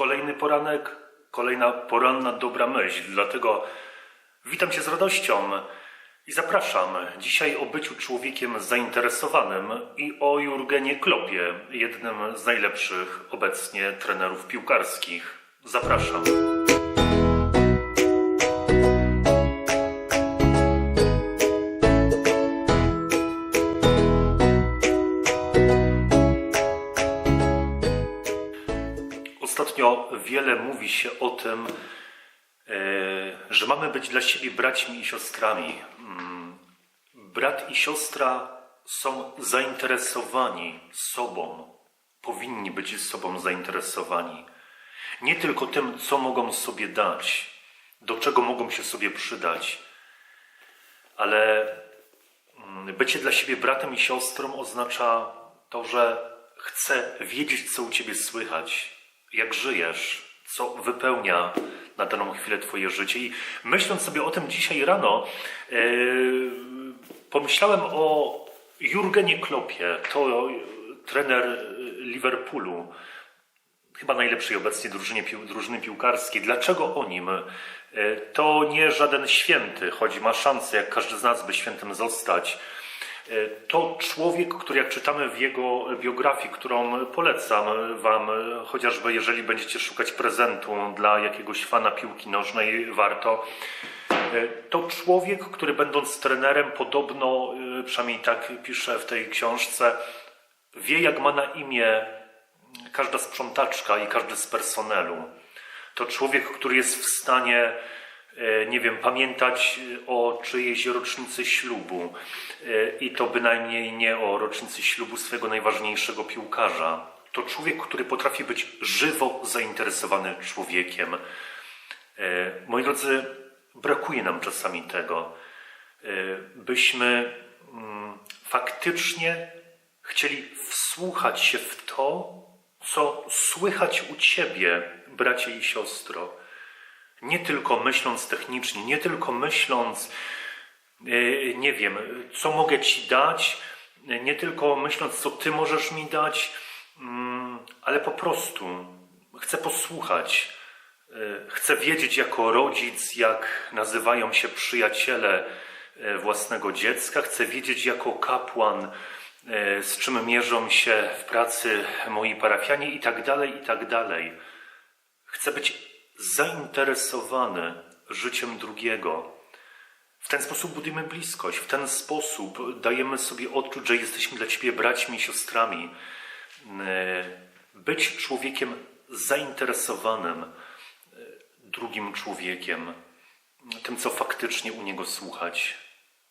Kolejny poranek, kolejna poranna dobra myśl. Dlatego witam Cię z radością i zapraszam dzisiaj o byciu człowiekiem zainteresowanym i o Jurgenie Klopie, jednym z najlepszych obecnie trenerów piłkarskich. Zapraszam. Wiele mówi się o tym, e, że mamy być dla siebie braćmi i siostrami. Mm, Brat i siostra są zainteresowani sobą, powinni być sobą zainteresowani. Nie tylko tym, co mogą sobie dać, do czego mogą się sobie przydać, ale mm, bycie dla siebie bratem i siostrą oznacza to, że chcę wiedzieć, co u ciebie słychać, jak żyjesz, co wypełnia na daną chwilę twoje życie. I myśląc sobie o tym dzisiaj rano, yy, pomyślałem o Jurgenie Klopie, to trener Liverpoolu, chyba najlepszej obecnie drużynie, pił- drużyny piłkarskiej. Dlaczego o nim? E, To nie żaden święty, choć ma szansę, jak każdy z nas, by świętym zostać. To człowiek, który jak czytamy w jego biografii, którą polecam Wam, chociażby jeżeli będziecie szukać prezentu dla jakiegoś fana piłki nożnej, warto. To człowiek, który będąc trenerem, podobno, e, przynajmniej tak pisze w tej książce, wie jak ma na imię każda sprzątaczka i każdy z personelu. To człowiek, który jest w stanie, nie wiem, pamiętać e, o czyjejś rocznicy ślubu e, i to bynajmniej nie o rocznicy ślubu swojego najważniejszego piłkarza. To człowiek, który potrafi być żywo zainteresowany człowiekiem. E, Moi drodzy, brakuje nam czasami tego, e, byśmy mm, faktycznie chcieli wsłuchać się w to, co słychać u ciebie, bracie i siostro. Nie tylko myśląc technicznie, nie tylko myśląc, e, nie wiem, co mogę ci dać, nie tylko myśląc, co ty możesz mi dać, mm, ale po prostu chcę posłuchać. E, Chcę wiedzieć jako rodzic, jak nazywają się przyjaciele e, własnego dziecka. Chcę wiedzieć jako kapłan, z czym mierzą się w pracy moi parafianie i tak dalej, i tak dalej. Chcę być zainteresowany życiem drugiego. W ten sposób budujemy bliskość, w ten sposób dajemy sobie odczuć, że jesteśmy dla Ciebie braćmi i siostrami. Być człowiekiem zainteresowanym drugim człowiekiem, tym, co faktycznie u niego słuchać.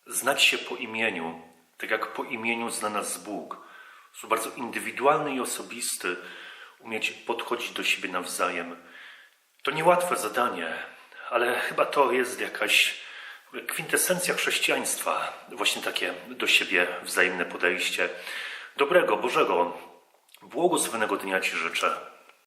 Znać się po imieniu, tak jak po imieniu zna nas Bóg. W bardzo indywidualny i osobisty umieć podchodzić do siebie nawzajem. To niełatwe zadanie, ale chyba to jest jakaś kwintesencja chrześcijaństwa, właśnie takie do siebie wzajemne podejście. Dobrego, Bożego, błogosławionego dnia Ci życzę.